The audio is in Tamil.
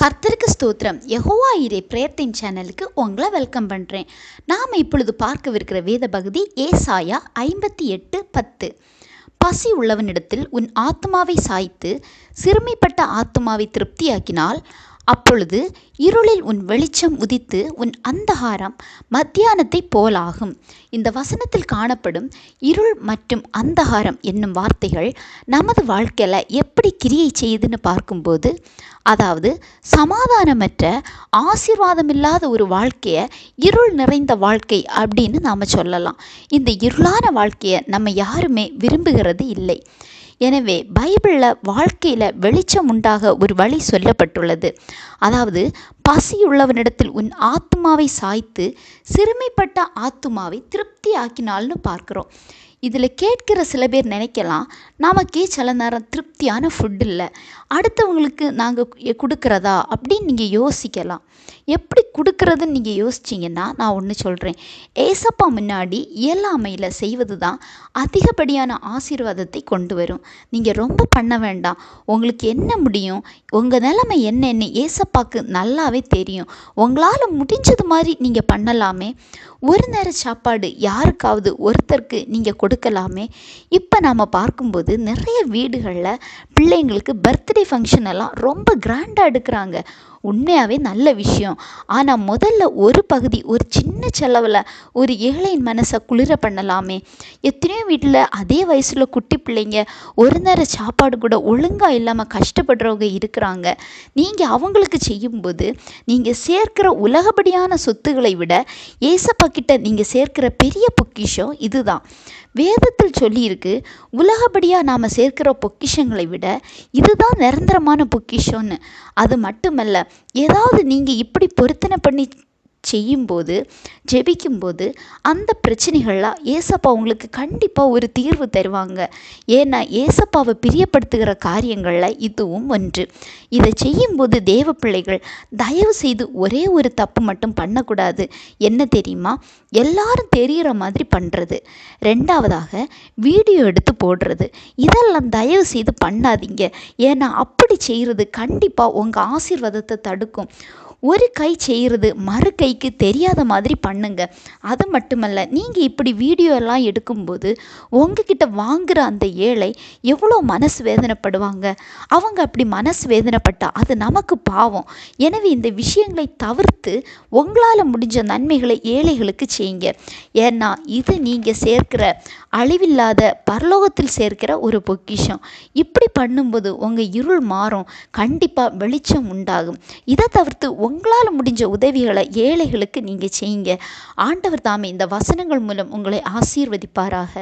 கர்த்தருக்கு ஸ்தோத்திரம். யெகோவா இரே பிரேயர்த்தின் சேனலுக்கு உங்களை வெல்கம் பண்ணுறேன் நாம் இப்பொழுது பார்க்கவிருக்கிற வேத பகுதி ஏசாயா ஐம்பத்தி எட்டு பத்து. பசி உள்ளவனிடத்தில் உன் ஆத்மாவை சாய்த்து சிறுமைப்பட்ட ஆத்மாவை திருப்தியாக்கினால் அப்பொழுது இருளில் உன் வெளிச்சம் உதித்து உன் அந்தகாரம் மத்தியானத்தை போலாகும். இந்த வசனத்தில் காணப்படும் இருள் மற்றும் அந்தகாரம் என்னும் வார்த்தைகள் நமது வாழ்க்கையில் எப்படி கிரியை செய்யுதுன்னு பார்க்கும்போது அதாவது சமாதானமற்ற ஆசீர்வாதமில்லாத ஒரு வாழ்க்கையை இருள் நிறைந்த வாழ்க்கை அப்படின்னு நாம் சொல்லலாம். இந்த இருளான வாழ்க்கையை நம்ம யாருமே விரும்புகிறது இல்லை. எனவே பைபிளில் வாழ்க்கையில் வெளிச்சம் உண்டாக ஒரு வழி சொல்லப்பட்டுள்ளது. அதாவது பசியுள்ளவனிடத்தில் உன் ஆத்மாவை சாய்த்து சிறுமைப்பட்ட ஆத்மாவை திருப்தி ஆக்கினால்னு பார்க்குறோம். இதில் கேட்கிற சில பேர் நினைக்கலாம் நமக்கே சில நேரம் திருப்தியான ஃபுட் இல்லை. அடுத்தவங்களுக்கு நாங்கள் கொடுக்குறதா அப்படின்னு நீங்கள் யோசிக்கலாம். எப்படி கொடுக்குறதுன்னு நீங்கள் யோசிச்சிங்கன்னா நான் ஒன்று சொல்கிறேன் ஏசப்பா முன்னாடி இயலாமையில் செய்வது தான் அதிகப்படியான ஆசீர்வாதத்தை கொண்டு வரும். நீங்கள் ரொம்ப பண்ண வேண்டாம். உங்களுக்கு என்ன முடியும்? உங்கள் நிலைமை என்னென்னு ஏசப்பாக்கு நல்லாவே தெரியும். உங்களால் முடிஞ்சது மாதிரி நீங்கள் பண்ணலாமே. ஒரு நேர சாப்பாடு யாருக்காவது ஒருத்தருக்கு நீங்கள் கொடுக்கலாமே. இப்போ நாம் பார்க்கும்போது நிறைய வீடுகளில் பிள்ளைங்களுக்கு பர்த்டே ஃபங்க்ஷன் எல்லாம் ரொம்ப கிராண்டாக எடுக்கிறாங்க. உண்மையாகவே நல்ல விஷயம். ஆனால் முதல்ல ஒரு பகுதி ஒரு சின்ன செலவில் ஒரு ஏழையின் மனசை குளிர பண்ணலாமே. எத்தனையோ வீட்டில் அதே வயசில் குட்டி பிள்ளைங்க ஒரு நேர சாப்பாடு கூட ஒழுங்காக இல்லாமல் கஷ்டப்படுறவங்க இருக்கிறாங்க. நீங்கள் அவங்களுக்கு செய்யும்போது நீங்கள் சேர்க்கிற உலகப்படியான சொத்துக்களை விட ஏசப்பா கிட்ட நீங்கள் சேர்க்கிற பெரிய பொக்கிஷம் இதுதான். வேதத்தில் சொல்லியிருக்கு உலகப்படியாக நாம் சேர்க்கிற பொக்கிஷங்களை விட இதுதான் நிரந்தரமான பொக்கிஷம்னு. அது மட்டுமல்ல ஏதாவது நீங்கள் இப்படி பொருத்தனை பண்ணி செய்யும்போது ஜெபிக்கும்போது அந்த பிரச்சனைகள்லாம் ஏசப்பா உங்களுக்கு கண்டிப்பாக ஒரு தீர்வு தருவாங்க. ஏன்னா ஏசப்பாவை பிரியப்படுத்துகிற காரியங்களில் இதுவும் ஒன்று. இதை செய்யும்போது தேவ பிள்ளைகள் தயவு செய்து ஒரே ஒரு தப்பு மட்டும் பண்ணக்கூடாது. என்ன தெரியுமா? எல்லாரும் தெரிகிற மாதிரி பண்ணுறது ரெண்டாவதாக வீடியோ எடுத்து போடுறது. இதெல்லாம் தயவு செய்து பண்ணாதீங்க. ஏன்னா அப்படி செய்கிறது கண்டிப்பாக உங்கள் ஆசீர்வாதத்தை தடுக்கும். ஒரு கை செய்கிறது மறு கைக்கு தெரியாத மாதிரி பண்ணுங்க. அது மட்டுமல்ல நீங்கள் இப்படி வீடியோ எல்லாம் எடுக்கும்போது உங்ககிட்ட வாங்குகிற அந்த ஏழை எவ்வளோ மனசு வேதனைப்படுவாங்க? அவங்க அப்படி மனசு வேதனைப்பட்டா அது நமக்கு பாவம். எனவே இந்த விஷயங்களை தவிர்த்து உங்களால் முடிஞ்ச நன்மைகளை ஏழைகளுக்கு செய்யுங்க. ஏன்னா இது நீங்கள் சேர்க்கிற அழிவில்லாத பரலோகத்தில் சேர்க்கிற ஒரு பொக்கிஷம். இப்படி பண்ணும்போது உங்கள் இருள் மாறும். கண்டிப்பாக வெளிச்சம் உண்டாகும். இதை தவிர்த்து உங்களால் முடிஞ்ச உதவிகளை ஏழைகளுக்கு நீங்கள் செய்யுங்க. ஆண்டவர் தாமே இந்த வசனங்கள் மூலம் உங்களை ஆசீர்வதிப்பாராக.